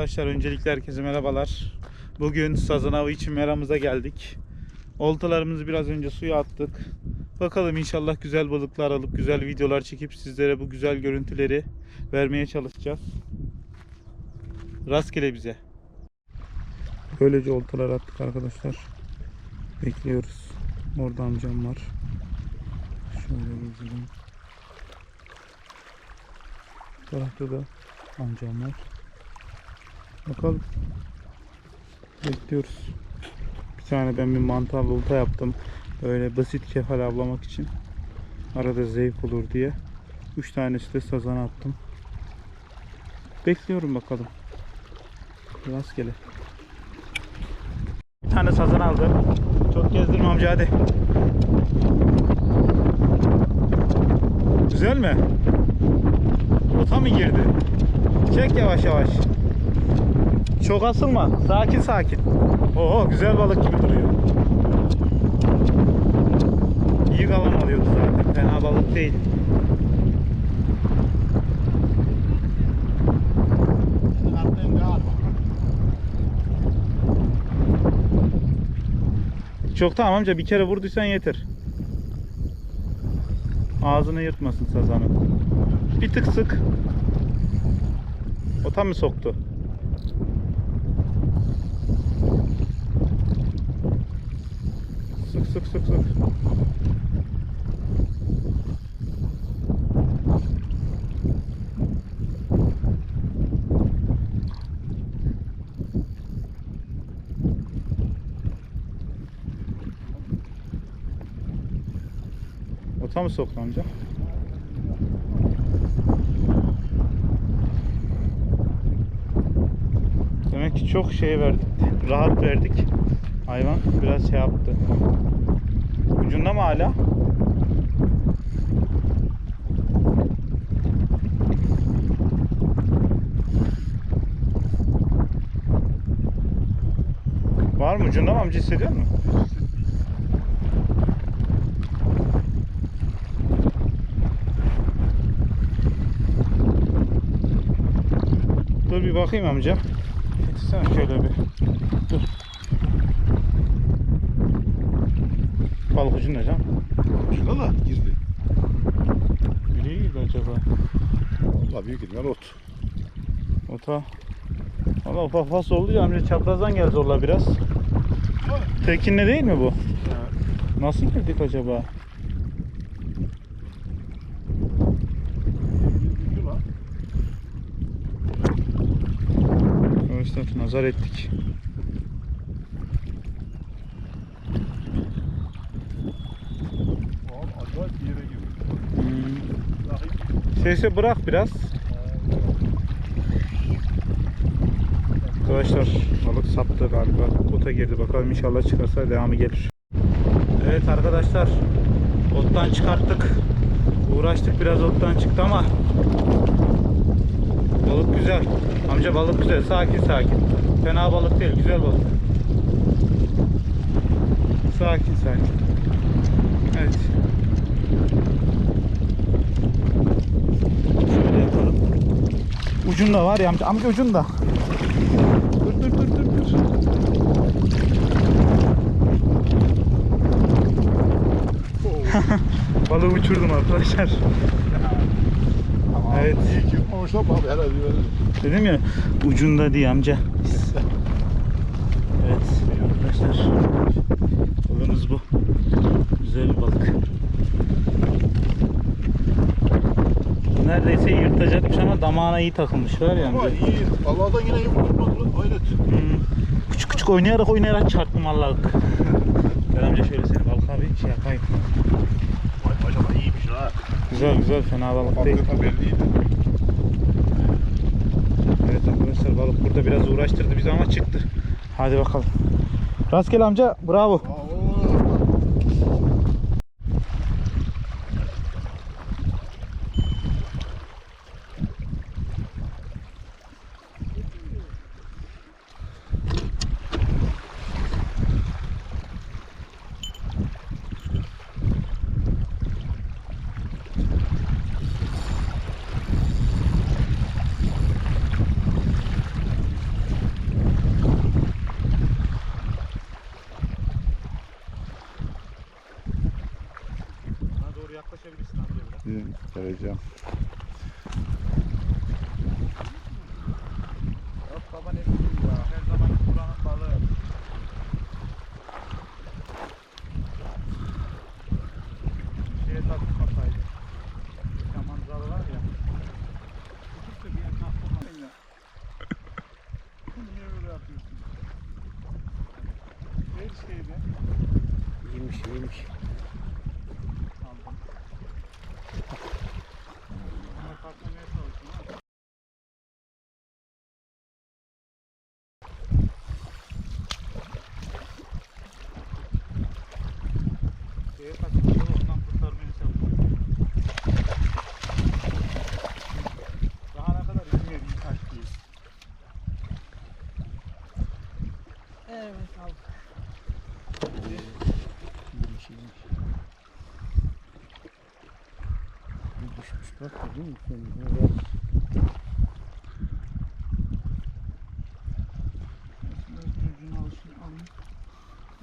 arkadaşlar öncelikle herkese merhabalar. Bugün sazan avı için meramıza geldik. Oltalarımızı biraz önce suya attık. Bakalım inşallah güzel balıklar alıp güzel videolar çekip sizlere bu güzel görüntüleri vermeye çalışacağız. Rastgele bize. Böylece oltalar attık arkadaşlar. Bekliyoruz. Orada amcam var. Şöyle gezelim. Bu tarafta da amcam var. Bakalım. Bekliyoruz. Bir tane ben bir mantarlı olta yaptım. Böyle basit kefal avlamak için. Arada zevk olur diye. 3 tanesi de sazan attım. Bekliyorum bakalım. Rastgele. Bir tane sazan aldım. Çok gezdirme amca hadi. Güzel mi? Ota mı girdi? Çek yavaş yavaş. Çok asılma. Sakin sakin. Oo güzel balık gibi duruyor. İyi kalan alıyordu zaten. Fena balık değil. Çok tamam amca bir kere vurduysan yeter. Ağzını yırtmasın sazanı. Bir tık sık. O tam mı soktu? Sık sık sık sık. O tam mı soktu amca? Demek ki çok şey verdik. Rahat verdik. Hayvan biraz şey yaptı. Ucunda mı hala? Var mı ucunda mı amca hissediyor musun? Dur bir bakayım amca. Getirsene şöyle bir. Dur. Balık ucunda can. Şuna da girdi. Nereye girdi acaba? Vallahi büyük ihtimal ot. Ota. Valla ufak fas oldu ya amca çaprazdan gel zorla biraz. Tekinle değil mi bu? Nasıl girdik acaba? Arkadaşlar nazar ettik. Abi acayip bir yere girdi. Hmm. Bakayım. Sesi bırak biraz. Arkadaşlar balık saptı galiba. Ota girdi bakalım inşallah çıkarsa devamı gelir. Evet arkadaşlar ottan çıkarttık. Uğraştık biraz ottan çıktı ama balık güzel. Amca balık güzel sakin sakin. Fena balık değil güzel balık. Sakin sakin. Evet. Şöyle yapalım. Ucunda var ya amca, amca ucunda. Dur dur dur dur dur. Balığı uçurdum arkadaşlar. Evet. İyi ki lan abi herhalde. Dedim ya ucunda diye amca. Evet arkadaşlar. Balığımız bu. Güzel bir balık. Neredeyse yırtacakmış ama damağına iyi takılmış var ya Ama iyi. Allah'tan yine iyi vurmadı lan. Hayret. Hmm. Küçük küçük oynayarak oynayarak çarptım Allah'ım. Gel amca şöyle seni balık abi şey yapayım. Vay maşallah iyiymiş ha. Güzel güzel fena balık değil. Hakikaten belliydi. Evet arkadaşlar balık burada biraz uğraştırdı bizi ama çıktı. Hadi bakalım. Rastgele amca bravo. Aa, Buraya kaçırıyor ondan kurtarmaya çalışıyor. Daha ne kadar inmiyor bir taş diye. Evet aldık. Bir şeymiş. Bir düşmüş bak değil mi? Evet.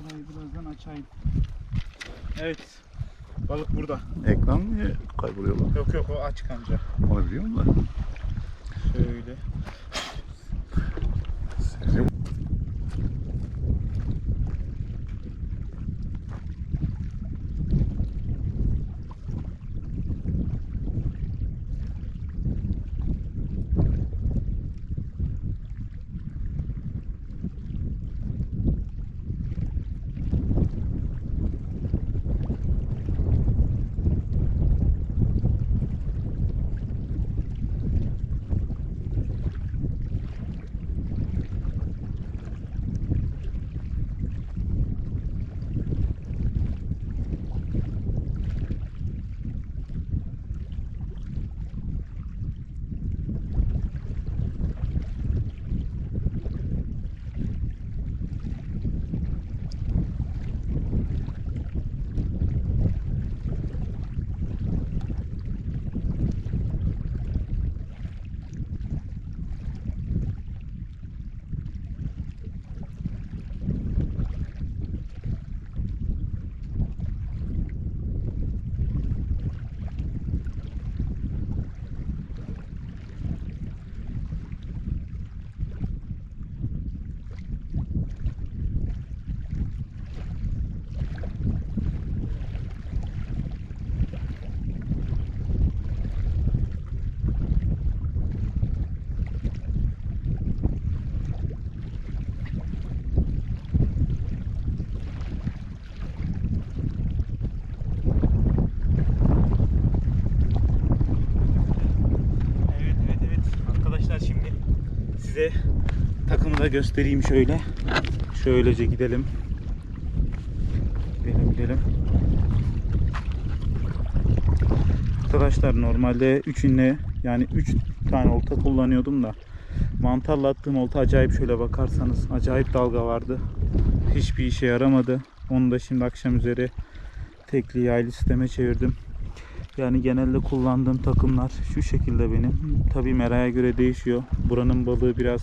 Orayı birazdan açayım. Evet. Balık burada. Ekran niye kayboluyor lan? Yok yok o açık amca. Onu biliyor musun? Şöyle. Senin Evet evet evet. Arkadaşlar şimdi size takımı da göstereyim şöyle. Şöylece gidelim. Gidelim gidelim. Arkadaşlar normalde 3 inle yani 3 tane olta kullanıyordum da mantarla attığım olta acayip şöyle bakarsanız acayip dalga vardı. Hiçbir işe yaramadı. Onu da şimdi akşam üzeri tekli yaylı sisteme çevirdim. Yani genelde kullandığım takımlar şu şekilde benim. Tabi meraya göre değişiyor. Buranın balığı biraz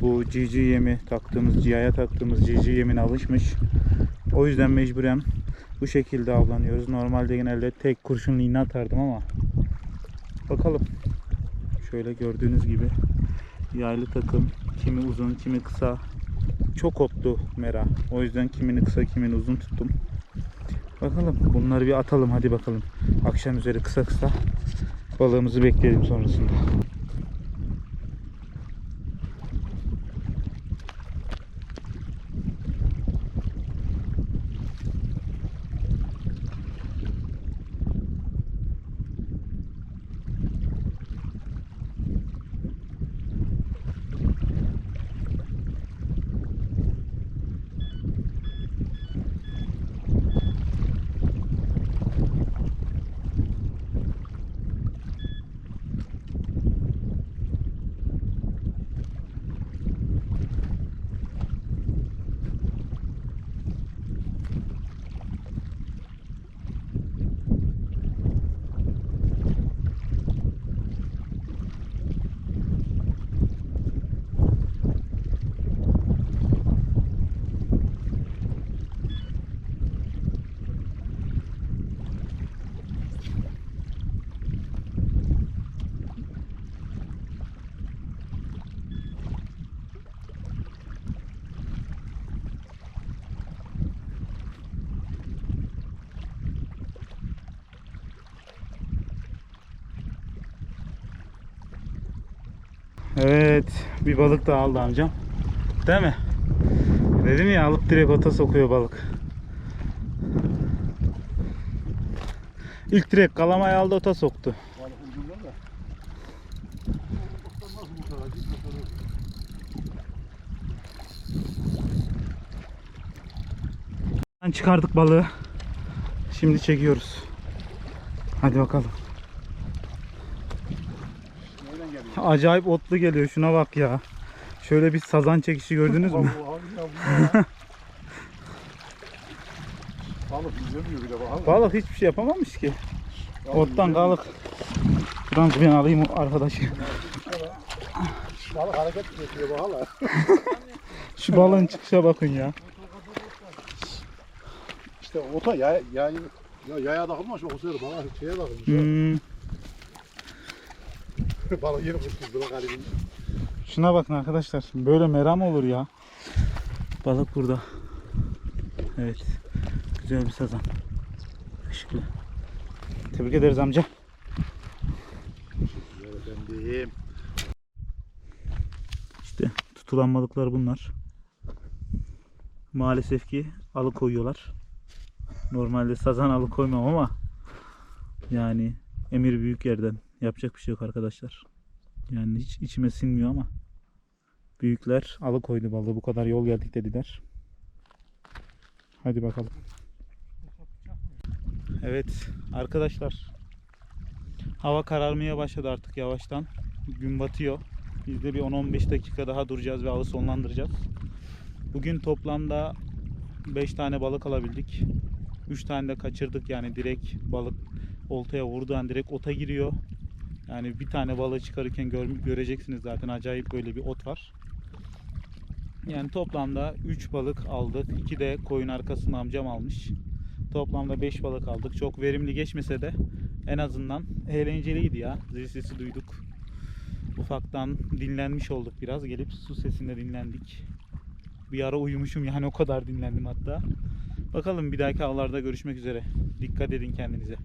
bu GG yemi taktığımız, GI'ye taktığımız GG yemine alışmış. O yüzden mecburen bu şekilde avlanıyoruz. Normalde genelde tek kurşunlu iğne atardım ama bakalım. Şöyle gördüğünüz gibi yaylı takım. Kimi uzun, kimi kısa. Çok otlu mera. O yüzden kimini kısa, kimini uzun tuttum. Bakalım bunları bir atalım hadi bakalım. Akşam üzeri kısa kısa balığımızı bekleyelim sonrasında. Evet bir balık daha aldı amcam. Değil mi? Dedim ya alıp direkt ota sokuyor balık. İlk direkt kalamayı aldı ota soktu. Çıkardık balığı. Şimdi çekiyoruz. Hadi bakalım. Nereden geliyor? Acayip otlu geliyor. Şuna bak ya. Şöyle bir sazan çekişi gördünüz mü? Balık izlemiyor bile bakalım. Balık hiçbir şey yapamamış ki. Balık Ottan kalık. Şuradan ben alayım arkadaşı. Balık hareket ediyor hala. Şu balığın çıkışa bakın ya. İşte ota yay, yay, ya yaya takılmış o sefer balık şeye takılmış. Hmm, balık yeni kurtuldu bak Ali. şuna bakın arkadaşlar. Böyle meram olur ya. Balık burada. Evet. Güzel bir sazan. Işıklı. Tebrik ederiz amca. Efendim. İşte tutulan balıklar bunlar. Maalesef ki alıkoyuyorlar. Normalde sazan alıkoymam ama yani emir büyük yerden yapacak bir şey yok arkadaşlar. Yani hiç içime sinmiyor ama büyükler alıkoydu balığı bu kadar yol geldik dediler. Hadi bakalım. Evet arkadaşlar hava kararmaya başladı artık yavaştan. Gün batıyor. Biz de bir 10-15 dakika daha duracağız ve avı sonlandıracağız. Bugün toplamda 5 tane balık alabildik. 3 tane de kaçırdık yani direkt balık oltaya vurduğu an direkt ota giriyor. Yani bir tane balığı çıkarırken gör, göreceksiniz zaten acayip böyle bir ot var. Yani toplamda 3 balık aldık. 2 de koyun arkasında amcam almış. Toplamda 5 balık aldık. Çok verimli geçmese de en azından eğlenceliydi ya. Zil sesi duyduk. Ufaktan dinlenmiş olduk biraz. Gelip su sesinde dinlendik. Bir ara uyumuşum yani o kadar dinlendim hatta. Bakalım bir dahaki avlarda görüşmek üzere. Dikkat edin kendinize.